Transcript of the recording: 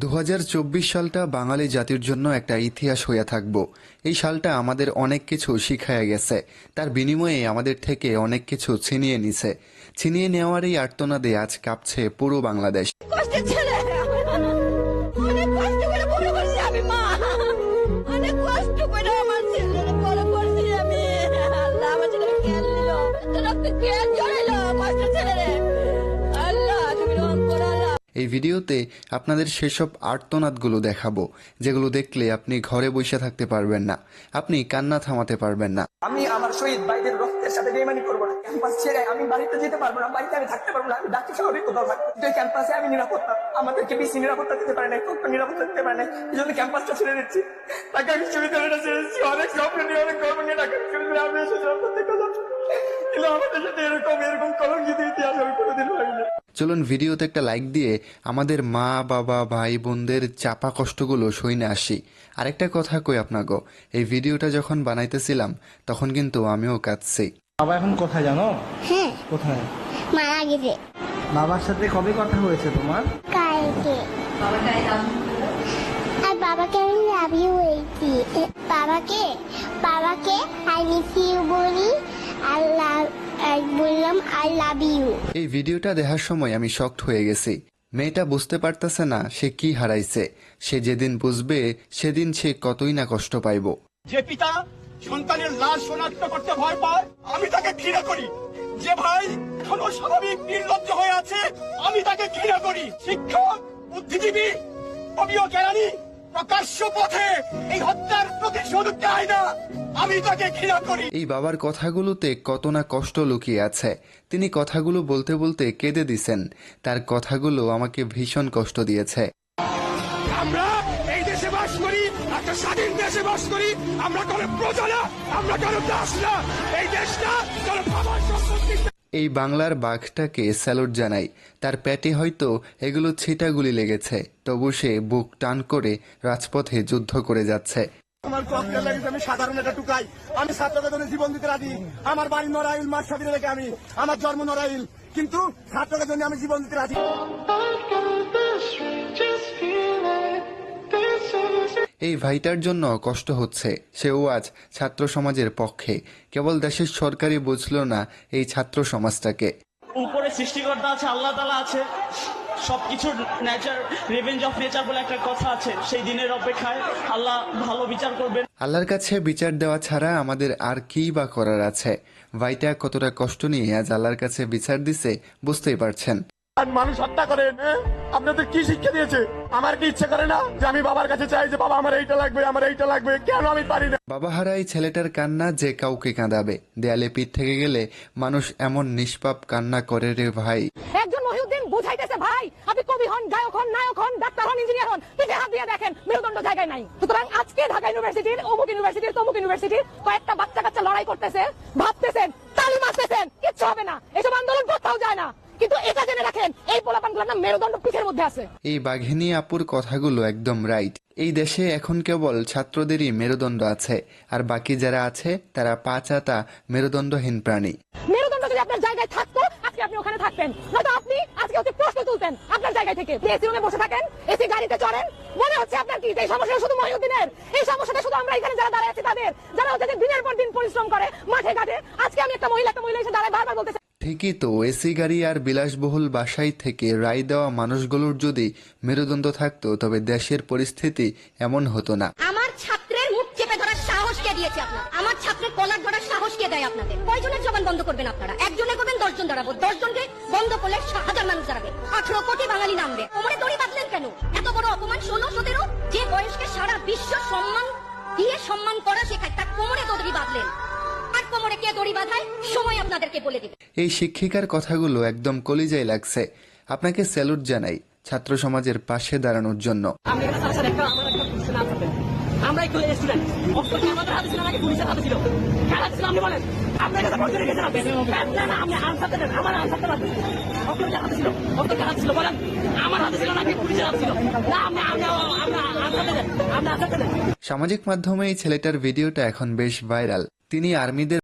দু সালটা বাঙালি জাতির জন্য একটা ইতিহাস হইয়া থাকব। এই সালটা আমাদের অনেক কিছু শিখাইয়া গেছে। তার বিনিময়ে আমাদের থেকে অনেক কিছু ছিনিয়ে নিছে। ছিনিয়ে নেওয়ার এই আর্তনাদে আজ কাঁপছে পুরো বাংলাদেশ। কষ্ট করে আমার ছেলেকে বড় করছি আমি। আল্লাহ আমার ছেলেকে জ্ঞান দিল, রক্ত খেয়াল জড়াইলো কষ্ট ছেলে এই ভিডিওতে আপনাদের সেসব আর্তনাদগুলো দেখাবো, যেগুলো দেখলে আপনি ঘরে বসে থাকতে পারবেন না, আপনি কান্না থামাতে পারবেন না। আমি আমার শহীদ ভাইদের রক্তের সাথে বেমানি করব না। ক্যাম্পাস ছেড়ে আমি বাড়িতে যেতে পারব না, বাড়িতে আমি থাকতে পারব না, আমি ডাক্তার স্বাভাবিক কোথাও থাকব এই ক্যাম্পাসে আমি নিরাপত্তা, আমাদেরকে বেশি নিরাপত্তা দিতে পারে না কত নিরাপত্তা দিতে পারে না জন্য ক্যাম্পাসটা ছেড়ে দিচ্ছি। ঢাকা বিশ্ববিদ্যালয়টা ছেড়ে দিচ্ছি। অনেক স্বপ্ন নিয়ে, অনেক গর্ব নিয়ে ঢাকা বিশ্ববিদ্যালয়ে আমি এসেছিলাম প্রত্যেকটা। কিন্তু আমাদের সাথে এরকম এরকম কলঙ্কিত ইতিহাস আমি কোনোদিন ভাবিনি। চলুন ভিডিওতে একটা লাইক দিয়ে আমাদের মা বাবা ভাই বোনদের চাপা কষ্টগুলো সইনে আসি। আরেকটা কথা কই আপনাকে এই ভিডিওটা যখন বানাইতেছিলাম তখন কিন্তু আমিও কাঁদছি। বাবা এখন কোথায় জানো? হ্যাঁ। কোথায়? মারা গেছে। বাবার সাথে কবে কথা হয়েছে তোমার? কালকে। আর বাবাকে আমি লাভ ইউ বাবাকে বাবাকে আই মিস ইউ বললাম আই লাভ ইউ এই ভিডিওটা দেখার সময় আমি শকড হয়ে গেছি। মেয়েটা বুঝতে পারতেছে না সে কি হারাইছে। সে যেদিন বুঝবে সেদিন সে কতই না কষ্ট পাইব। যে পিতা সন্তানের লাশ শনাক্ত করতে ভয় পায় আমি তাকে ঘৃণা করি। যে ভাই এখনও স্বাভাবিক নির্লজ্জ হয়ে আছে আমি তাকে ঘৃণা করি। শিক্ষক বুদ্ধিজীবী কবিও কেরানি প্রকাশ্য পথে এই হত্যার প্রতিশোধ দেয় না। আমি তাকে ঘৃণা করি। এই বাবার কথাগুলোতে কত না কষ্ট লুকিয়ে আছে। তিনি কথাগুলো বলতে বলতে কেঁদে দিছেন। তার কথাগুলো আমাকে ভীষণ কষ্ট দিয়েছে। আমরা এই দেশে বাস করি একটা স্বাধীন দেশে বাস করি। আমরা কোনো প্রজা না আমরা কোনো দাস না। এই দেশ না কোনো বাবার সম্পত্তি। এই বাংলার বাঘটাকে স্যালুট জানাই। তার প্যাটে হয়তো এগুলো ছিটাগুলি লেগেছে, তবু সে বুক টান করে রাজপথে যুদ্ধ করে যাচ্ছে। আমার ককটেল লাগিয়েছে আমি সাধারণ একটা টুকাই। আমি ছাত্রদের জীবন দিতে রাজি। আমার বাড়ি নড়াইল মার সাথে আমি। আমার জন্ম নড়াইল। কিন্তু ছাত্রদের আমি জীবন দিতে রাজি। এই ভাইটার জন্য কষ্ট হচ্ছে। সেও আজ ছাত্র সমাজের পক্ষে। কেবল দেশের সরকারই বুঝল না এই ছাত্র সমাজটাকে। উপরে সৃষ্টিকর্তা আছে আল্লাহ তালা আছে সবকিছুর নেচার রেভেঞ্জ অফ নেচার বলে একটা কথা আছে সেই দিনের অপেক্ষায় আল্লাহ ভালো বিচার করবেন। আল্লাহর কাছে বিচার দেওয়া ছাড়া আমাদের আর কি বা করার আছে? ভাইটা কতটা কষ্ট নিয়ে আজ আল্লাহর কাছে বিচার দিছে বুঝতেই পারছেন। মানুষ হত্যা করেন হ্যাঁ? আপনাদের কি শিক্ষা দিয়েছে? আমার কি ইচ্ছে করে না যে আমি বাবার কাছে চাই যে বাবা আমার এইটা লাগবে আমার এইটা লাগবে? কেন আমি পারি না? বাবা হারাই ছেলেটার কান্না যে কাউকে কাঁদাবে। দেয়ালে পিঠ থেকে গেলে মানুষ এমন নিষ্পাপ কান্না করে রে ভাই। একজন মহিউদ্দিন বুঝাইতেছে ভাই আপনি কবি হন গায়ক হন নায়ক হন ডাক্তার হন ইঞ্জিনিয়ার হন পিঠে হাত দিয়ে দেখেন মেরুদণ্ড জায়গায় নাই। সুতরাং আজকে ঢাকা ইউনিভার্সিটির অমুক ইউনিভার্সিটির তমুক ইউনিভার্সিটির কয়েকটা বাচ্চা কাচ্চা লড়াই করতেছে ভাবতেছেন তালি মারতেছেন কিচ্ছু হবে না এসব আন্দোলন কোথাও যায় না কিন্তু এটা জেনে রাখেন এই পোলাপানগুলোর নাম মেরুদণ্ড পিঠের মধ্যে আছে। এই বাঘিনী আপুর কথাগুলো একদম রাইট এই দেশে এখন কেবল ছাত্রদেরই মেরুদণ্ড আছে আর বাকি যারা আছে তারা পাঁচাতা মেরুদণ্ডহীন প্রাণী। মেরুদণ্ড যদি আপনার জায়গায় থাকতো আজকে আপনি ওখানে থাকতেন। নয়তো আপনি আজকে হচ্ছে প্রশ্ন তুলতেন আপনার জায়গায় থেকে। এসি রুমে বসে থাকেন এসি গাড়িতে চড়েন মনে হচ্ছে আপনার কি? এই সমস্যাটা শুধু মহিউদ্দিনের এই সমস্যাটা শুধু আমরা এখানে যারা দাঁড়ায় আছি তাদের। যারা হচ্ছে দিনের পর দিন পরিশ্রম করে মাঠে ঘাটে আজকে আমি একটা মহিলা একটা মহিলা এসে দাঁড়ায় বারবার বলতেছে ঠিকই তো, এসি গাড়ি আর বিলাসবহুল বাসায় থেকে রায় দেওয়া মানুষগুলোর যদি মেরুদণ্ড থাকতো, তবে দেশের পরিস্থিতি এমন হতো না। আমার ছাত্রের মুখ চেপে ধরার সাহস কে দিয়েছে আপনার? আমার ছাত্রের কলার ধরার সাহস কে দেয় আপনাদের? কয়জনের জবান বন্ধ করবেন আপনারা? একজনে করবেন, দশজন দাঁড়াবো। দশজনকে বন্ধ করলে হাজার মানুষ দাঁড়াবে। আঠারো কোটি বাঙালি নামবে। কোমরে দড়ি বাঁধলেন কেন? এত বড় অপমান ষোলো, সতেরো? যে বয়সকে সারা বিশ্ব সম্মান দিয়ে সম্মান করা শেখায়, তার কোমরে দড়ি বাঁধলেন। কে দড়ি বাঁধায় সময় আপনাদেরকে বলে দিবে। এই শিক্ষিকার কথাগুলো একদম কলিজায় লাগছে। আপনাকে স্যালুট জানাই ছাত্র সমাজের পাশে দাঁড়ানোর জন্য। আমি এখানে স্যার একটা আমার একটা কোশ্চেন আছে। আমরা একটু স্টুডেন্ট অক্সফোর্ড আমাদের হাতে ছিল নাকি? পুলিশের হাতে ছিল। কার ছিল আপনি বলেন। আপনার কাছে ভর্তি রেখেছেন আপনি না না আপনি আনসারতে দেন আমার আনসারতে পারবেন অক্সফোর্ডের হাতে ছিল অক্সফোর্ডের হাতে ছিল বলেন। আমার হাতে ছিল নাকি? পুলিশের হাতে ছিল। না আপনি আপনি আপনি আপনি সামাজিক মাধ্যমে এই ছেলেটার ভিডিওটা এখন বেশ ভাইরাল। তিনি আর্মিদের